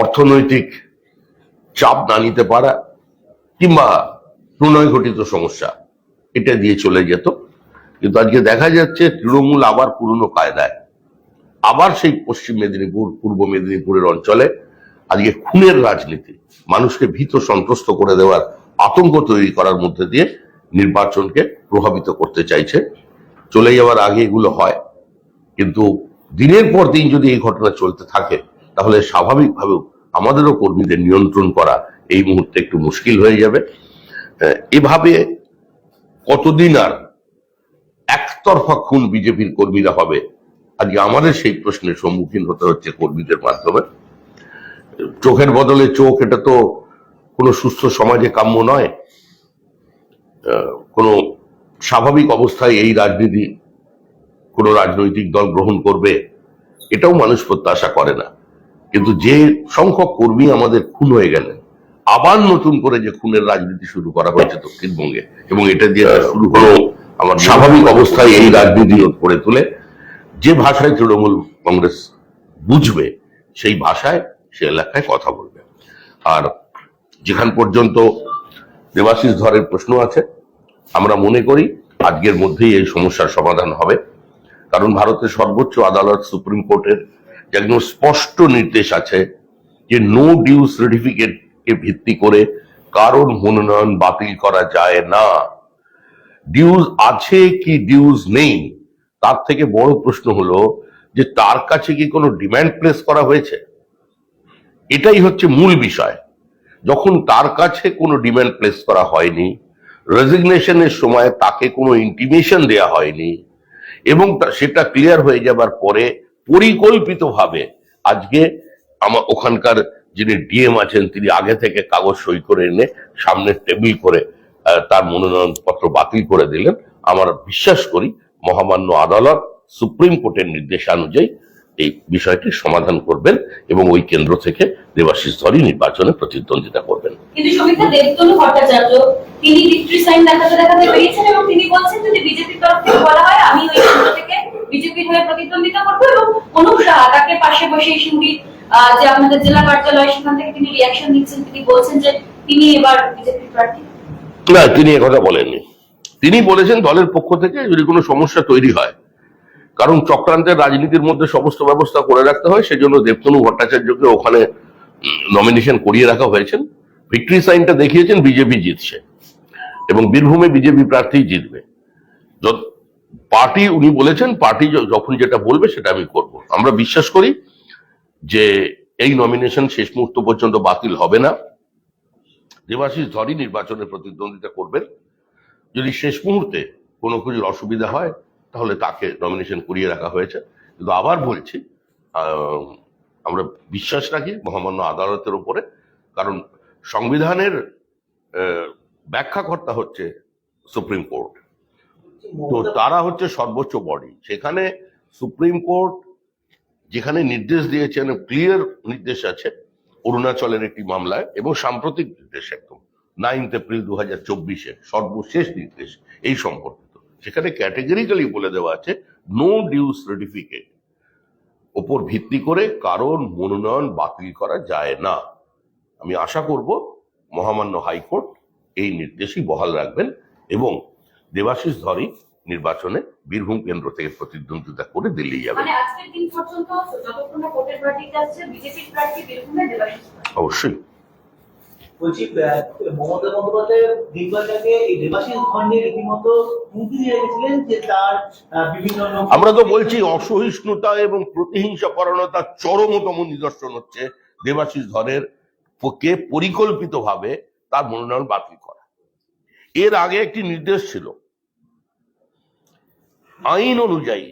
অর্থনৈতিক চাপ না নিতে পারা কিংবা প্রণয় ঘটিত সমস্যা, এটা দিয়ে চলে যেত। কিন্তু আজকে দেখা যাচ্ছে তৃণমূল আবার পুরনো কায়দায়। আবার সেই পশ্চিম মেদিনীপুর, পূর্ব মেদিনীপুরের অঞ্চলে আজকে খুনের রাজনীতি, মানুষকে ভীত সন্ত্রস্ত করে দেওয়ার আতঙ্ক তৈরি করার মধ্যে দিয়ে নির্বাচনকে প্রভাবিত করতে চাইছে। চলে যাওয়ার আগে এগুলো হয়, কিন্তু দিনের পর দিন যদি এই ঘটনা চলতে থাকে তাহলে স্বাভাবিকভাবেও আমাদেরও কর্মীদের নিয়ন্ত্রণ করা এই মুহূর্তে একটু মুশকিল হয়ে যাবে। এভাবে কতদিন আর একতরফা খুন বিজেপির কর্মীরা হবে? আজকে আমাদের সেই প্রশ্নের সম্মুখীন হতে হচ্ছে কর্মীদের মাধ্যমে। চোখের বদলে চোখ, এটা তো কোনো সুস্থ সমাজে কাম্য নয়। কোনো স্বাভাবিক অবস্থায় এই রাজনীতি কোনো রাজনৈতিক দল গ্রহণ করবে, এটাও মানুষ প্রত্যাশা করে না। কিন্তু যে সংখ্যক কর্মী আমাদের খুন হয়ে গেলেন আবার নতুন করে যে খুনের রাজনীতি শুরু করা হয়েছে দক্ষিণবঙ্গে এবং এটা দিয়ে শুরু হলো আমার স্বাভাবিক অবস্থায় এই রাজনীতি করে তুলে। যে ভাষায় তৃণমূল কংগ্রেস বুঝবে সেই ভাষায় সে এলাকায় কথা বলবে। আর যেখান পর্যন্ত দেবাশিস ধরের প্রশ্ন আছে আমরা মনে করি আজকের মধ্যেই এই সমস্যার সমাধান হবে। কারণ ভারতের সর্বোচ্চ আদালত সুপ্রিম কোর্টের একদম স্পষ্ট নির্দেশ আছে যে নো ডিউ সার্টিফিকেট কে ভিত্তি করে কারোর মনোনয়ন বাতিল করা যায় না। ডিউজ আছে কি ডিউজ নেই? তার থেকে বড় প্রশ্ন হলো যে তার কাছে কি কোনো ডিমান্ড প্লেস করা হয়েছে? এটাই হচ্ছে মূল বিষয়। যখন তার কাছে কোনো ডিমান্ড প্লেস করা হয়নি রেজিগনেশনের সময় তাকে কোনো ইন্টিমেশন দেয়া হয়নি, এবং সেটা ক্লিয়ার হয়ে যাবার পরে পরিকল্পিতভাবে আজকে আমার ওখানকার যিনি ডিএম আছেন, তিনি আগে থেকে কাগজ সই করে এনে সামনে টেবিল করে তার মনোনয়ন পত্র বাতিল করে দিলেন। আমরা বিশ্বাস করি মহামান্য আদালত সুপ্রিম কোর্টের নির্দেশানুযায়ী এই বিষয়টি সমাধান করবেন এবং ওই কেন্দ্র থেকে দেবাশিস ধরই নির্বাচনে প্রতিদ্বন্দ্বিতা করবেন। কিন্তু দেবতনু ভট্টাচার্য, তিনি ভিক্টরি সাইন দেখাতে দেখাতে বেরিয়েছেন এবং তিনি বলছেন যদি বিজেপির তরফ থেকে বলা হয়, আমি ওই কেন্দ্র থেকে বিজেপির হয়ে প্রতিদ্বন্দ্বিতা সাহা তাকে পাশে বসে যে আপনাদের জেলা কার্যালয় সেখান থেকে তিনি রিয়াকশন দিচ্ছেন তিনি বলছেন যে তিনি এবার বিজেপির প্রার্থী। না, তিনি একথা বলেননি। তিনি বলেছেন দলের পক্ষ থেকে যদি কোনো সমস্যা তৈরি হয়, কারণ চক্রান্তের রাজনীতির মধ্যে সমস্ত ব্যবস্থা করে রাখতে হয়, সেজন্য দেবতনু ভট্টাচার্যকে ওখানে নমিনেশন করিয়ে রাখা হয়েছেন। ভিক্টরি সাইনটা দেখিয়েছেন, বিজেপি জিতছে। এবং বীরভূমে বিজেপি প্রার্থী জিতবে। পার্টি, উনি বলেছেন পার্টি যখন যেটা বলবে সেটা আমি করব। আমরা বিশ্বাস করি যে এই নমিনেশন শেষ মুহূর্ত পর্যন্ত বাতিল হবে না। দেবাশিস ধরই নির্বাচনে প্রতিদ্বন্দ্বিতা করবেন। যদি শেষ মুহূর্তে কোনো কিছুর অসুবিধা হয়, তাহলে তাকে নমিনেশন করিয়ে রাখা হয়েছে। কিন্তু আবার বলছি আমরা বিশ্বাস রাখি মহামান্য আদালতের উপরে, কারণ সংবিধানের ব্যাখ্যাকর্তা হচ্ছে সুপ্রিম কোর্ট। তো তারা হচ্ছে সর্বোচ্চ বডি সেখানে সুপ্রিম কোর্ট যেখানে নির্দেশ দিয়েছেন ক্লিয়ার নির্দেশ আছে, অরুণাচলের একটি মামলায়, এবং সাম্প্রতিক নির্দেশ একদম। নাইনথ এপ্রিল দু হাজার চব্বিশে সর্বশেষ নির্দেশ এই সম্পর্কিত। সেখানে ক্যাটেগরিক্যালি বলে দেওয়া আছে নো ডিউ সার্টিফিকেট ওপর ভিত্তি করে কারণ মনোনয়ন বাতিল করা যায় না। আমি আশা করব মহামান্য হাইকোর্ট এই নির্দেশই বহাল রাখবেন, এবং দেবাশিস ধরই নির্বাচনে বীরভূম কেন্দ্র থেকে প্রতিদ্বন্দ্বিতা করে দিল্লি যাবেন মানে। অবশ্যই। বলছি মমতা বন্দ্যোপাধ্যায় দিনবাজারকে এই দেবাশিস খণ্ডে রীতিমতো হুমকি দিয়ে রেখেছিলেন যে তার বিভিন্ন আমরা তো বলছি অসহিষ্ণুতা এবং প্রতিহিংসা পরায়ণতার চরমতম নিদর্শন হচ্ছে দেবাশিস ধরের পক্ষে পরিকল্পিতভাবে তার মনোনয়ন বাতিল করা। এর আগে একটি নির্দেশ ছিল আইন অনুযায়ী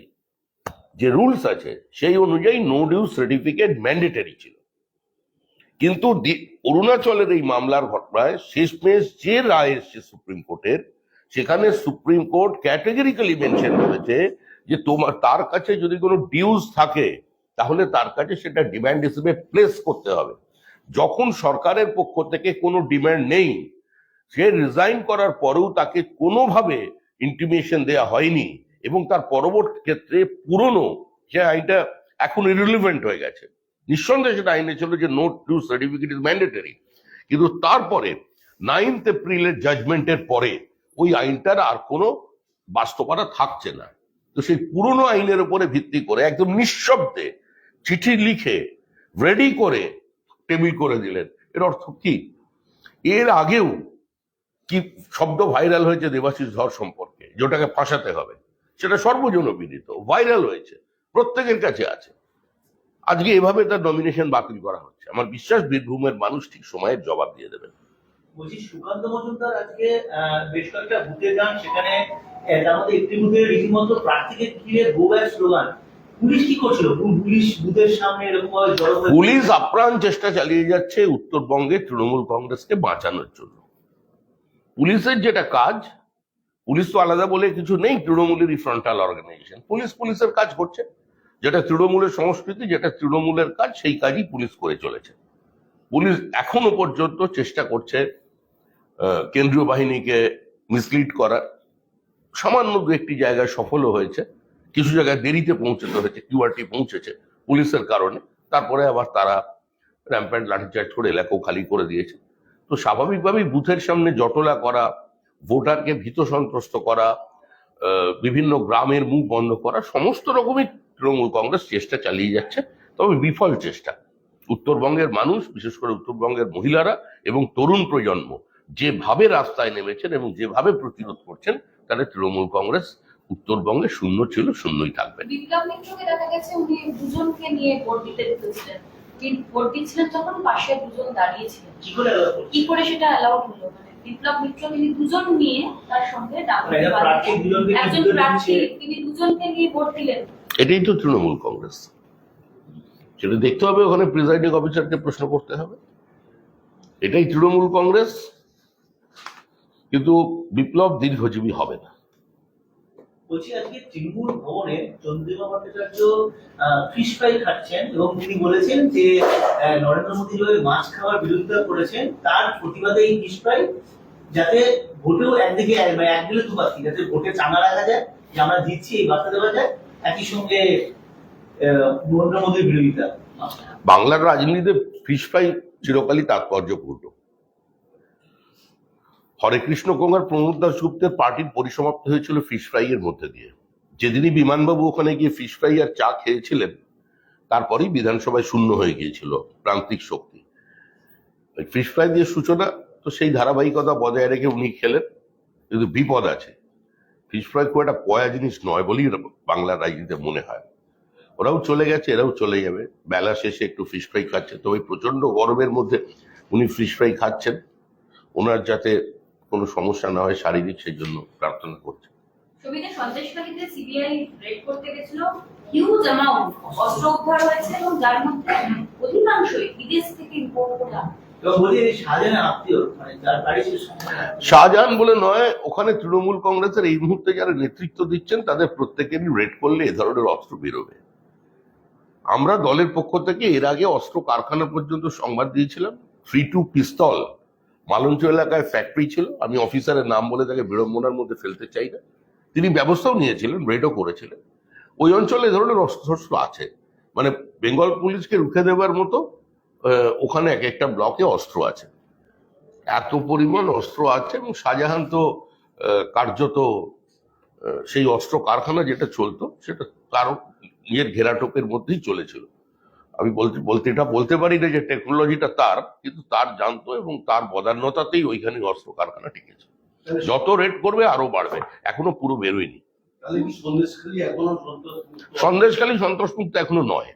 যে রুলস আছে, সেই অনুযায়ী নো ডিউ সার্টিফিকেট ম্যান্ডেটারি ছিল। কিন্তু অরুণাচলের এই মামলার ঘটনায় শেষমেশ যে রায় এসছে সুপ্রিম কোর্টের, সেখানে সুপ্রিম কোর্ট ক্যাটেগরিক্যালি মেনশন করেছে যে তোমার, তার কাছে যদি কোনো ডিউজ থাকে, তাহলে তার কাছে সেটা ডিমান্ড হিসেবে প্লেস করতে হবে। যখন সরকারের পক্ষ থেকে কোনো ডিমান্ড নেই, সে রিজাইন করার পরেও তাকে কোনোভাবে ইন্টিমেশন দেয়া হয়নি। এবং তার পরবর্তী ক্ষেত্রে পুরনো যে আইনটা এখন ইরিলিভেন্ট হয়ে গেছে। নিঃসন্দেহে সেটা আইনে ছিল যে note two certificate is mandatory কিন্তু তারপরে নাইনথ এপ্রিলের জাজমেন্টের পরে ওই আইনটার আর কোনো বাস্তবতা থাকছে না। তো সেই পুরনো আইনের উপরে ভিত্তি করে একদম নিঃশব্দে চিঠি লিখে রেডি করে টেবিল করে দিলেন। এর অর্থ কি? এর আগেও কি শব্দ ভাইরাল হয়েছে দেবাশিস ধর সম্পর্কে, যেটাকে ফাঁসাতে হবে। সেটা সর্বজন বিদিত ভাইরাল হয়েছে প্রত্যেকের কাছে আছে। আজকে এভাবে তার নমিনেশন বাতিল করা হচ্ছে। আমার বিশ্বাস বীরভূমের মানুষ ঠিক সময়ের জবাব দিয়ে দেবেন। বলছি সুকান্ত মজুমদার আজকে বেশ কয়েকটা বুথে যান সেখানে তার মধ্যে একটি বুথে রীতিমতো প্রার্থীকে ঘিরে গো ব্যাক স্লোগান পুলিশ কি করছিল? পুলিশ বুথের সামনে এরকম ভাবে পুলিশ আপ্রাণ চেষ্টা চালিয়ে যাচ্ছে উত্তরবঙ্গে তৃণমূল কংগ্রেসকে বাঁচানোর জন্য। পুলিশের যেটা কাজ পুলিশ তো আলাদা বলে কিছু নেই, তৃণমূলেরই ফ্রন্টাল অর্গানাইজেশন পুলিশ পুলিশের কাজ করছে যেটা তৃণমূলের সংস্কৃতি, যেটা তৃণমূলের কাজ, সেই কাজই পুলিশ করে চলেছে। পুলিশ এখনও পর্যন্ত চেষ্টা করছে কেন্দ্রীয় বাহিনীকে মিসলিড করার সামান্য দু একটি জায়গায় সফলও হয়েছে। কিছু জায়গায় দেরিতে পৌঁছতে হয়েছে কিউআরটি পৌঁছেছে পুলিশের কারণে। তারপরে আবার তারা র্যাম্প্যান্ট লাঠিচার্জ করে এলাকাও খালি করে দিয়েছে। তো স্বাভাবিকভাবেই বুথের সামনে জটলা করা ভোটারকে ভীত সন্ত্রস্ত করা বিভিন্ন গ্রামের মুখ বন্ধ করা সমস্ত রকমই তৃণমূল কংগ্রেস চেষ্টা চালিয়ে যাচ্ছে তবে বিফল চেষ্টা। উত্তরবঙ্গের মানুষ বিশেষ করে উত্তরবঙ্গের মহিলারা এবং তরুণ প্রজন্ম যেভাবে রাস্তায় নেমেছেন এবং যেভাবে প্রতিরোধ করছেন তাহলে তৃণমূল কংগ্রেস উত্তরবঙ্গে শূন্য ছিল শূন্যই থাকবে। বিপ্লব মিত্রকে দেখা গেছে উনি দুজনকে নিয়ে ভোট দিতে ভোট দিচ্ছিলেন তখন পাশে দুজন দাঁড়িয়েছিলেন কি করে সেটা অ্যালাউড হলো বিপ্লব মিত্র তিনি দুজন নিয়ে তার সঙ্গে মানে একজন প্রার্থী তিনি দুজনকে নিয়ে ভোট দিলেন। এটাই তো তৃণমূল কংগ্রেস। সেটা দেখতে হবে ওখানে প্রিজাইডিং অফিসারকে প্রশ্ন করতে হবে। এটাই তৃণমূল কংগ্রেস। কিন্তু বিপ্লব দীর্ঘজীবী হবে না। বলছি আজকে তৃণমূল ভবনে চন্দ্রিমা ভট্টাচার্য ফিশ ফ্রাই খাচ্ছেন এবং তিনি বলেছেন যে আহ, নরেন্দ্র মোদী যেভাবে মাছ খাওয়ার বিরোধিতা করেছেন তার প্রতিবাদে এই ফিশ ফ্রাই যাতে ভোটেও একদিকে এক- এক দিলে দু পাখি যাতে ভোটে চাঙ্গা রাখা যায়, যে আমরা দিচ্ছি এই বার্তা দেওয়া যায়, একই সঙ্গে নরেন্দ্র মোদীর বিরোধিতা বাংলার রাজনীতিতে ফিশ ফ্রাই চিরকালই তাৎপর্যপূর্ণ। হরে কৃষ্ণ গঙ্গার প্রমোদ দাসগুপ্তের পার্টির পরিসমাপ্ত হয়েছিল ফিশ ফ্রাই এর মধ্যে দিয়ে। যেদিনই বিমানবাবু ওখানে গিয়ে ফিশ ফ্রাই আর চা খেয়েছিলেন, তারপরেই বিধানসভায় শূন্য হয়ে গিয়েছিল প্রান্তিক শক্তি। ফিশ ফ্রাই দিয়ে সূচনা তো সেই ধারাবাহিকতা বজায় রেখে উনি খেলেন। কিন্তু বিপদ আছে। ফিশ ফ্রাই খুব একটা পয়া জিনিস নয় বলেই বাংলার রাজনীতিতে মনে হয়। ওরাও চলে গেছে, এরাও চলে যাবে। বেলা শেষে একটু ফিশ ফ্রাই খাচ্ছে। তবে প্রচণ্ড গরমের মধ্যে উনি ফিশ ফ্রাই খাচ্ছেন। ওনার যাতে কোনো সমস্যা না হয় শারীরিক, সেই জন্য প্রার্থনা করছে। সিবিআই রেড করতে গেছিল। হিউজ অ্যামাউন্ট অস্ত্র উদ্ধার হয়েছে এবং যার মধ্যে অধিকাংশই বিদেশ থেকে ইম্পোর্ট করা মানে শাহজাহান বলে নয়, ওখানে তৃণমূল কংগ্রেসের এই মুহূর্তে যারা নেতৃত্ব দিচ্ছেন, তাদের প্রত্যেকেরই রেড করলে এ ধরনের অস্ত্র বেরোবে। আমরা দলের পক্ষ থেকে এর আগে অস্ত্র কারখানা পর্যন্ত সংবাদ দিয়েছিলাম। থ্রি টু পিস্তল, মালঞ্চ এলাকায় ফ্যাক্টরি ছিল। আমি অফিসারের নাম বলে তাকে বিড়ম্বনার মধ্যে ফেলতে চাই না। তিনি ব্যবস্থাও নিয়েছিলেন, রেডও করেছিলেন। ওই অঞ্চলে ধরনের অস্ত্র আছে। মানে বেঙ্গল পুলিশকে রুখে দেওয়ার মতো ওখানে এক একটা ব্লকে অস্ত্র আছে। এত পরিমাণ অস্ত্র আছে এবং শাহজাহান তো কার্যত সেই অস্ত্র কারখানা যেটা চলতো সেটা তার নিজের ঘেরাটোপের মধ্যেই চলেছিল। আমি বলতে বলতে এটা বলতে পারি না যে টেকনোলজিটা তার কিন্তু তার জানতো এবং তার বদান্যতাতেই ওইখানে অস্ত্র কারখানা টিকেছে। যত রেট করবে আরও বাড়বে। এখনও পুরো বেরোয়নি। সন্দেশখালী সন্তোষ সন্দেশখালী এখনও নয়।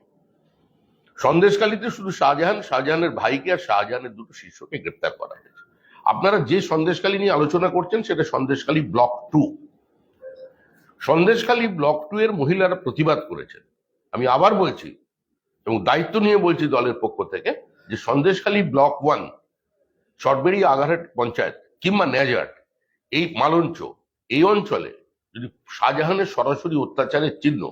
সন্দেশখালীতে শুধু শাহজাহান, শাহজাহানের ভাইকে আর শাহজাহানের দুটো শিষ্যকে গ্রেপ্তার করা হয়েছে। আপনারা যে সন্দেশকালী নিয়ে আলোচনা করছেন, সেটা Sandeshkhali block two. Sandeshkhali block two এর মহিলারা প্রতিবাদ করেছেন। আমি আবার বলছি, এবং দায়িত্ব নিয়ে বলছি দলের পক্ষ থেকে, যে সন্দেশখালী ব্লক ওয়ান চটবেড়ি আগারহাট পঞ্চায়েত, কিংবা নেজাট এই মালঞ্চ, এই অঞ্চলে যদি শাহজাহানের সরাসরি অত্যাচারের চিহ্ন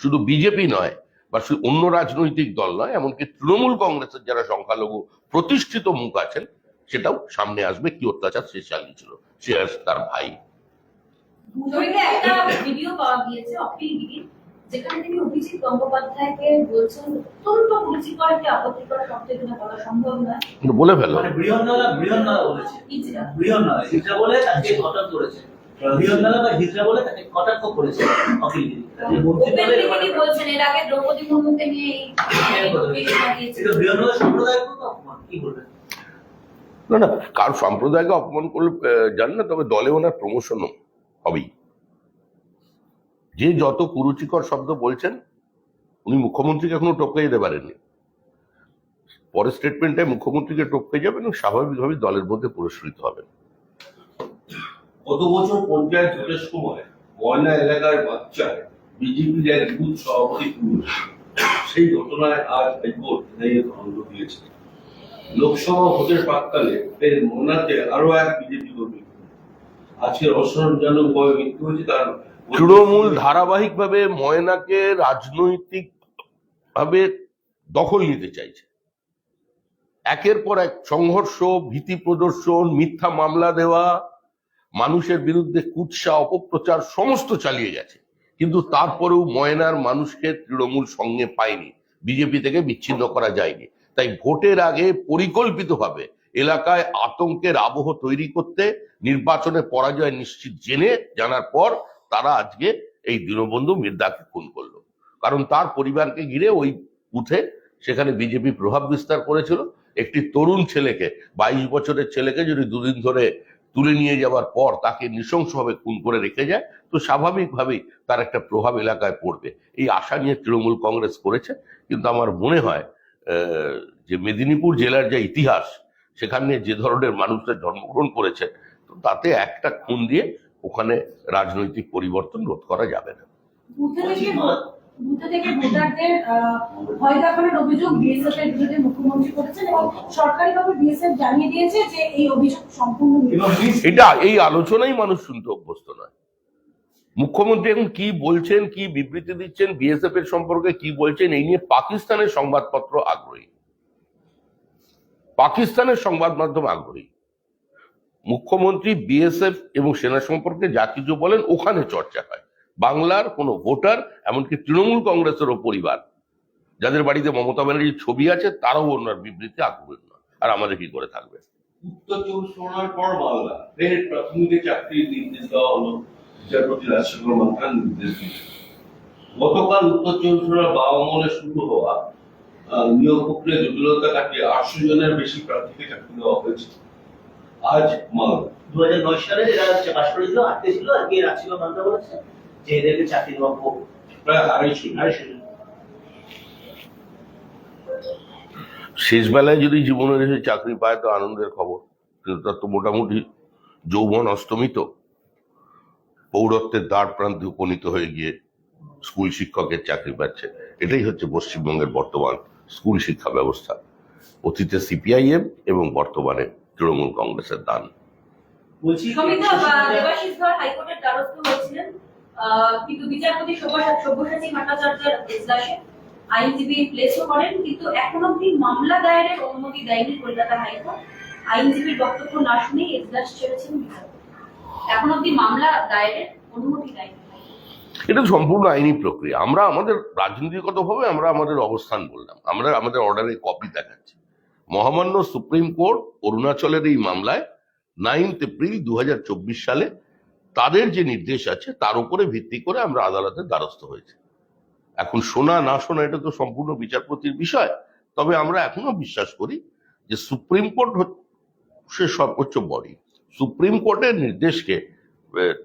শুধু বিজেপি নয় বা শুধু অন্য রাজনৈতিক দল নয় এমনকি তৃণমূল কংগ্রেসের যারা সংখ্যালঘু প্রতিষ্ঠিত মুখ আছেন সেটাও সামনে আসবে কি অত্যাচার সে চালিয়েছিল সে তার ভাই। ভিডিও পাওয়া গিয়েছে যেখানে তিনি অভিজিৎ গঙ্গোপাধ্যায়কে বলছেন অত্যন্ত কুরুচিকর একটি আপত্তিকর শব্দ এখানে বলা সম্ভব নয়। বলে ফেলো। মানে বৃহন্নলা বৃহন্নলা বলেছে। ইজরা বৃহন্নলা হিজড়া বলে তাকে কটাক্ষ করেছে। বলে তাকে কটাক্ষ করেছে বলছেন এর আগে দ্রৌপদী মুর্মুকে নিয়ে কি বলবেন? না না কার সম্প্রদায়কে অপমান করলে জানি না তবে দলে ওনার প্রমোশন হবেই। যে যত কুরুচিকর শব্দ বলছেন উনি মুখ্যমন্ত্রীকে এখনও টপকে যেতে পারেননি। পরের স্টেটমেন্টে মুখ্যমন্ত্রীকে টপকে যাবেন এবং স্বাভাবিকভাবে দলের মধ্যে পুরস্কৃত হবেন। গত বছর পঞ্চায়েত ভোটের সময় ময়না এলাকার বাচ্চায় বিজেপির এক বুথ সভাপতি পুরুষ। সেই ঘটনায় আজ হাইকোর্ট ন্যায় খণ্ড দিয়েছে। লোকসভা ভোটের প্রাক্কালে ফের মোনাতে আরও এক বিজেপি কর্মী। আজকে রসরঞ্জনক ভাবে মৃত্যু হয়েছে তার তৃণমূল ধারাবাহিকভাবে ময়নাকে রাজনৈতিক ভাবে দখল নিতে চাইছে। একের পর এক সংঘর্ষ, ভীতি প্রদর্শন, মিথ্যা মামলা দেওয়া মানুষের বিরুদ্ধে কুৎসা, অপপ্রচার সমস্ত চালিয়ে গেছে। কিন্তু তারপরেও ময়নার মানুষকে তৃণমূল সঙ্গে পায়নি। বিজেপি থেকে বিচ্ছিন্ন করা যায়নি। তাই ভোটের আগে পরিকল্পিতভাবে এলাকায় আতঙ্কের আবহ তৈরি করতে নির্বাচনে পরাজয় নিশ্চিত জেনে জানার পর তারা আজকে এই দীনবন্ধু মির্দাকে খুন করল। কারণ তার পরিবারকে ঘিরে ওই বুথে সেখানে বিজেপি প্রভাব বিস্তার করেছিল। একটি তরুণ ছেলেকে, বাইশ বছরের ছেলেকে যদি দুদিন ধরে তুলে নিয়ে যাওয়ার পর তাকে নৃশংসভাবে খুন করে রেখে যায়, তো স্বাভাবিকভাবেই তার একটা প্রভাব এলাকায় পড়বে। এই আশা নিয়ে তৃণমূল কংগ্রেস করেছে, কিন্তু আমার মনে হয় যে মেদিনীপুর জেলার যে ইতিহাস, সেখানে যে ধরনের মানুষরা জন্মগ্রহণ করেছে, তো তাতে একটা খুন দিয়ে ওখানে রাজনৈতিক পরিবর্তন রোধ করা যাবে না। থেকে ভোটারদের ভয় দেখানোর অভিযোগ বিএসএফ এর বিরুদ্ধে মুখ্যমন্ত্রী করেছেন এবং বিএসএফ জানিয়ে দিয়েছে যে এই অভিযোগ সম্পূর্ণ এটা, এই আলোচনাই মানুষ শুনতে অভ্যস্ত নয়। মুখ্যমন্ত্রী এখন কি বলছেন, কি বিবৃতি দিচ্ছেন বিএসএফ এর সম্পর্কে কি বলছেন, এই নিয়ে পাকিস্তানের সংবাদপত্র আগ্রহী। পাকিস্তানের সংবাদ মাধ্যম আগ্রহী। মুখ্যমন্ত্রী বিএসএফ এবং সেনা সম্পর্কে যা কিছু বলেন, ওখানে চর্চা হয়। বাংলার কোনো ভোটার এমনকি তৃণমূল কংগ্রেসেরও পরিবার। যাদের বাড়িতে মমতা ব্যানার্জির ছবি আছে তারাও ওনার বিবৃতি আগ্রহী নয়। আর আমাদের কি করে থাকবে? উত্তর চব্বিশ পরগনার পর মালদা ফের প্রাথমিক চাকরির নির্দেশ দেওয়া হলো বিচারপতি রাজশেখর মান্থার নির্দেশ দিয়েছে গতকাল উত্তর চব্বিশ পরগনার বাবা শুরু হওয়া নিয়োগ প্রক্রিয়া জটিলতা কাটিয়ে আটশো জনের বেশি প্রার্থীকে চাকরি দেওয়া হয়েছে। আজ মালদা। দু হাজার নয় সালে এরা হচ্ছে পাশ করে দিল আটকে ছিল আর কি রাজশিল মান্তা বলেছে? যে এদেরকে চাকরি দেওয়া হোক প্রায় আড়াইশো আড়াইশো জন। শেষ বেলায় যদি জীবনের এসে চাকরি পায় তো আনন্দের খবর। কিন্তু তার তো মোটামুটি যৌবন অস্তমিত পৌরত্বের দ্বার প্রান্তে উপনীত হয়ে গিয়ে স্কুল শিক্ষকের চাকরি পাচ্ছে। এটাই হচ্ছে পশ্চিমবঙ্গের বর্তমান স্কুল শিক্ষা ব্যবস্থা। অতীতে সিপিআইএম এবং বর্তমানে তৃণমূল কংগ্রেসের দান। বলছি কিন্তু বিচারপতি সব্যসা- সব্যসাচী ভট্টাচার্যের এজলাসে আইনজীবী প্লেসও করেন, কিন্তু এখন অব্দি মামলা দায়েরের অনুমতি দেয়নি কলকাতা হাইকোর্ট। আইনজীবীর বক্তব্য না শুনেই এজলাস ছেড়েছেন এখন অব্দি মামলা দায়েরের অনুমতি দেয়নি। এটা সম্পূর্ণ আইনি প্রক্রিয়া। আমরা আমাদের রাজনীতিগতভাবে আমরা আমাদের অবস্থান বললাম। আমরা আমাদের অর্ডারের কপি দেখাচ্ছি। মহামান্য সুপ্রিম কোর্ট অরুণাচলের এই মামলায় নাইনথ এপ্রিল দু হাজার চব্বিশ সালে তাদের যে নির্দেশ আছে তার উপরে ভিত্তি করে আমরা আদালতের দ্বারস্থ হয়েছি। এখন শোনা না শোনা এটা তো সম্পূর্ণ বিচারপতির বিষয়। তবে আমরা এখনও বিশ্বাস করি যে সুপ্রিম কোর্ট হচ্ছে সর্বোচ্চ বডি। সুপ্রিম কোর্টের নির্দেশকে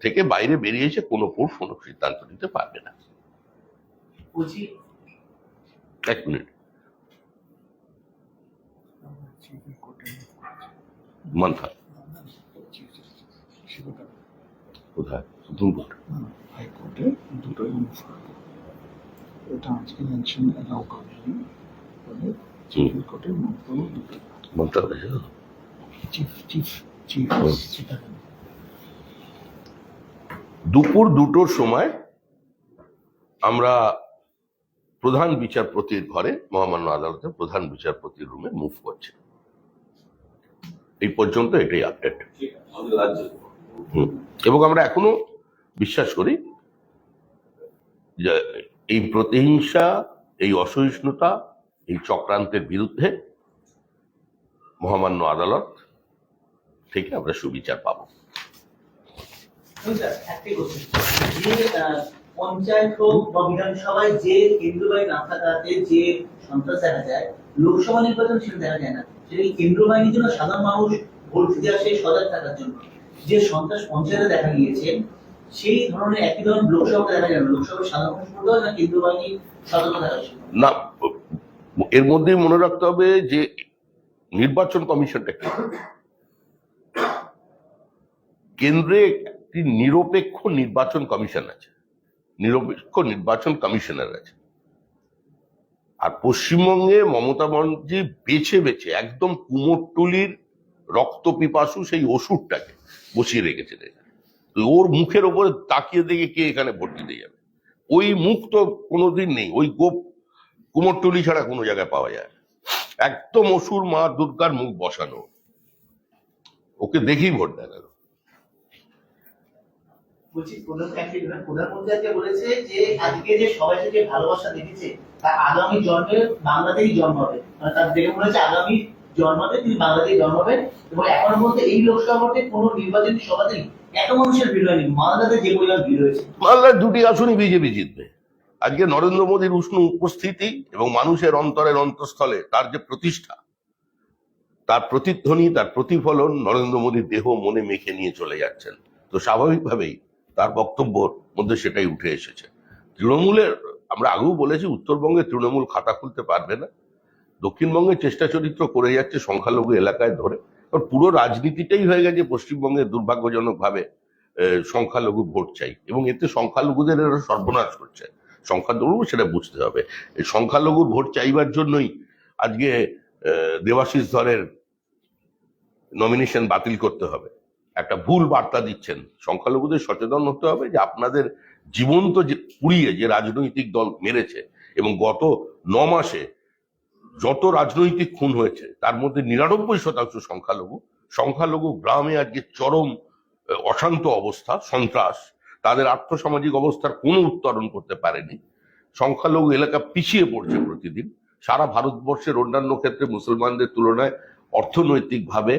থেকে বাইরে বেরিয়েছে কোনো কোর্ট কোনো সিদ্ধান্ত নিতে পারবে না। এক মিনিট। মান্থা কোথায়? সুপ্রিম কোর্ট হাইকোর্টে দুটোই মুভ করব এটা আজকে মেনশন অ্যালাউ করেনি বলে সুপ্রিম কোর্টে মুভ করব দুটো চিফ চিফ চিফ দুপুর দুটোর সময় আমরা প্রধান বিচারপতির ঘরে মহামান্য আদালতে প্রধান বিচারপতির রুমে মুভ করছি। এই পর্যন্ত এটাই আপডেট এবং আমরা এখনও বিশ্বাস করি যে এই প্রতিহিংসা এই অসহিষ্ণুতা এই চক্রান্তের বিরুদ্ধে মহামান্য আদালত থেকে আমরা সুবিচার পাবো। আহ, পঞ্চায়েত হোক বা বিধানসভায় যে কেন্দ্র বাহিনী না থাকাতে যে সন্ত্রাস দেখা যায় লোকসভা নির্বাচন সেটা দেখা যায় না। সেটা কি কেন্দ্র বাহিনীর জন্য সাধারণ মানুষ ভোট দিতে আসে সজাগ থাকার জন্য? যে সন্ত্রাস পঞ্চায়েতে দেখা গিয়েছে, সেই ধরনের একই ধরনের লোকসভাতে দেখা যায় না। লোকসভায় সাধারণ মানুষ না কেন্দ্র বাহিনী সতর্ক না, এর মধ্যেই মনে রাখতে হবে যে নির্বাচন কমিশনটা কি? কেন্দ্রে একটি নিরপেক্ষ নির্বাচন কমিশন আছে। নিরপেক্ষ নির্বাচন কমিশনার আছে। আর পশ্চিমবঙ্গে মমতা ব্যানার্জি বেছে বেছে একদম কুমোরটুলির রক্ত পিপাসু সেই ওষুধটাকে বসিয়ে রেখেছেন এখানে। ওর মুখের ওপরে তাকিয়ে দেখে কে এখানে ভোট দিতে যাবে। ওই মুখ তো কোনোদিন নেই, ওই গোপ কুমোরটুলি ছাড়া কোনো জায়গায় পাওয়া যায় একদম অসুর মা দুর্গার মুখ বসানো। ওকে দেখেই ভোট দেয় বলছি প্রধান প্রধানমন্ত্রী আজকে বলেছে যে আজকে যে সবাই ভালোবাসা দেখেছে আগামী জন্মে বাংলাতেই জন্মাবে মানে তার দেখে মনে হচ্ছে আগামী জন্মাতে, তিনি বাংলাতেই জন্মাবেন এবং এখনও বলতে এই লোকসভা ভোটে কোনো নির্বাচনী সভাতেই এত মানুষের ভিড় হয়নি। মালদাতে যে পরিমাণ ভিড় হয়েছে। মালদার দুটি আসনই বিজেপি জিতবে। আজকে নরেন্দ্র মোদীর উষ্ণ উপস্থিতি এবং মানুষের অন্তরের অন্তঃস্থলে তার যে প্রতিষ্ঠা, তার প্রতিধ্বনি, তার প্রতিফলন নরেন্দ্র মোদীর দেহ মনে মেখে নিয়ে চলে যাচ্ছেন। তো স্বাভাবিকভাবেই তার বক্তব্যর মধ্যে সেটাই উঠে এসেছে। তৃণমূলের, আমরা আগেও বলেছি, উত্তরবঙ্গে তৃণমূল খাতা খুলতে পারবে না। দক্ষিণবঙ্গে চেষ্টা চরিত্র করে যাচ্ছে সংখ্যালঘু এলাকায় ধরে। কারণ পুরো রাজনীতিটাই হয়ে গেছে পশ্চিমবঙ্গে দুর্ভাগ্যজনকভাবে সংখ্যালঘু ভোট চাই। এবং এতে সংখ্যালঘুদের এরা সর্বনাশ করছে। সংখ্যালঘু সেটা বুঝতে হবে। এই সংখ্যালঘুর ভোট চাইবার জন্যই আজকে দেবাশিস ধরের নমিনেশন বাতিল করতে হবে। একটা ভুল বার্তা দিচ্ছেন। সংখ্যালঘুদের সচেতন হতে হবে যে আপনাদের জীবন্ত যে, পুড়িয়ে যে রাজনৈতিক দল মেরেছে এবং গত ন মাসে যত রাজনৈতিক খুন হয়েছে, তার মধ্যে নিরানব্বই শতাংশ সংখ্যালঘু। সংখ্যালঘু গ্রামে আজকে চরম অশান্ত অবস্থা, সন্ত্রাস। তাদের আর্থসামাজিক অবস্থার কোনো উত্তরণ করতে পারেনি। সংখ্যালঘু এলাকা পিছিয়ে পড়ছে প্রতিদিন। সারা ভারতবর্ষের অন্যান্য ক্ষেত্রে মুসলমানদের তুলনায় অর্থনৈতিকভাবে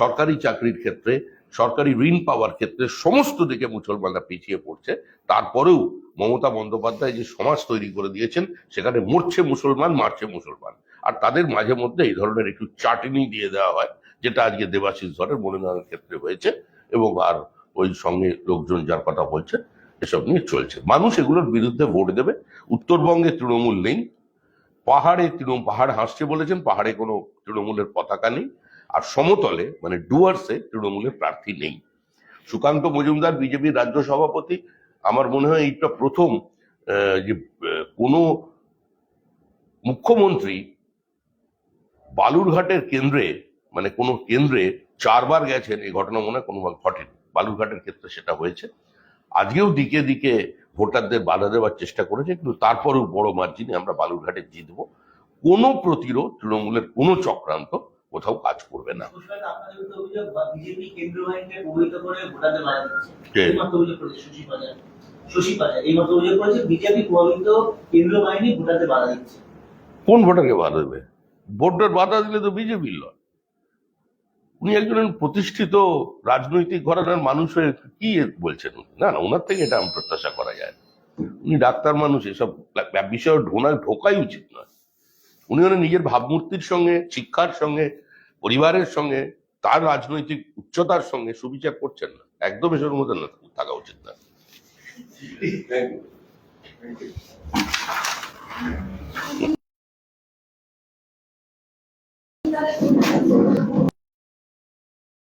সরকারি চাকরির ক্ষেত্রে, সরকারি ঋণ পাওয়ার ক্ষেত্রে সমস্ত দিকে মুসলমানরা পিছিয়ে পড়ছে। তারপরেও মমতা বন্দ্যোপাধ্যায় যে সমাজ তৈরি করে দিয়েছেন, সেখানে মরছে মুসলমান, মারছে মুসলমান। আর তাদের মাঝে মধ্যে এই ধরনের একটু চাটনি দিয়ে দেওয়া হয়, যেটা আজকে দেবাশিস ধরের মনোনয়নের ক্ষেত্রে হয়েছে এবং আর ওই সঙ্গে লোকজন যার কথা বলছে, এসব নিয়ে চলছে। মানুষ এগুলোর বিরুদ্ধে ভোট দেবে। উত্তরবঙ্গে তৃণমূল নেই। পাহাড়ে তৃণমূল পাহাড় হাসছে বলেছেন, পাহাড়ে কোনো তৃণমূলের পতাকা নেই। আর সমতলে মানে ডুয়ার্সে তৃণমূলের প্রার্থী নেই। সুকান্ত মজুমদার, বিজেপির রাজ্য সভাপতি, আমার মনে হয় এইটা প্রথম যে কোনো মুখ্যমন্ত্রী বালুরঘাটের কেন্দ্রে মানে কোনো কেন্দ্রে চারবার গেছেন এই ঘটনা মনে হয় কোনো ঘটেনি। বালুরঘাটের ক্ষেত্রে সেটা হয়েছে। আজকেও দিকে দিকে ভোটারদের বাধা দেওয়ার চেষ্টা করেছে কিন্তু তারপরেও বড় মার্জিনে আমরা বালুরঘাটে জিতব। কোনো প্রতিরোধ তৃণমূলের কোনো চক্রান্ত কোথাও কাজ করবে না। কোন ভোটারকে বাধা দেবে? ভোটার বাধা দিলে তো বিজেপির লয় উনি একজন প্রতিষ্ঠিত রাজনৈতিক ঘরানার মানুষ হয়ে কি বলছেন? না না, ওনার থেকে এটা আমি প্রত্যাশা করা যায় উনি ডাক্তার মানুষ, এসব বিষয়ে ঢোনা ঢোকাই উচিত নয়। উনি ওনার নিজের ভাবমূর্তির সঙ্গে, শিক্ষার সঙ্গে, পরিবারের সঙ্গে, তার রাজনৈতিক উচ্চতার সঙ্গে সুবিচার করছেন না। একদম এসবের মধ্যে না, থাকা উচিত না। ハハハハ!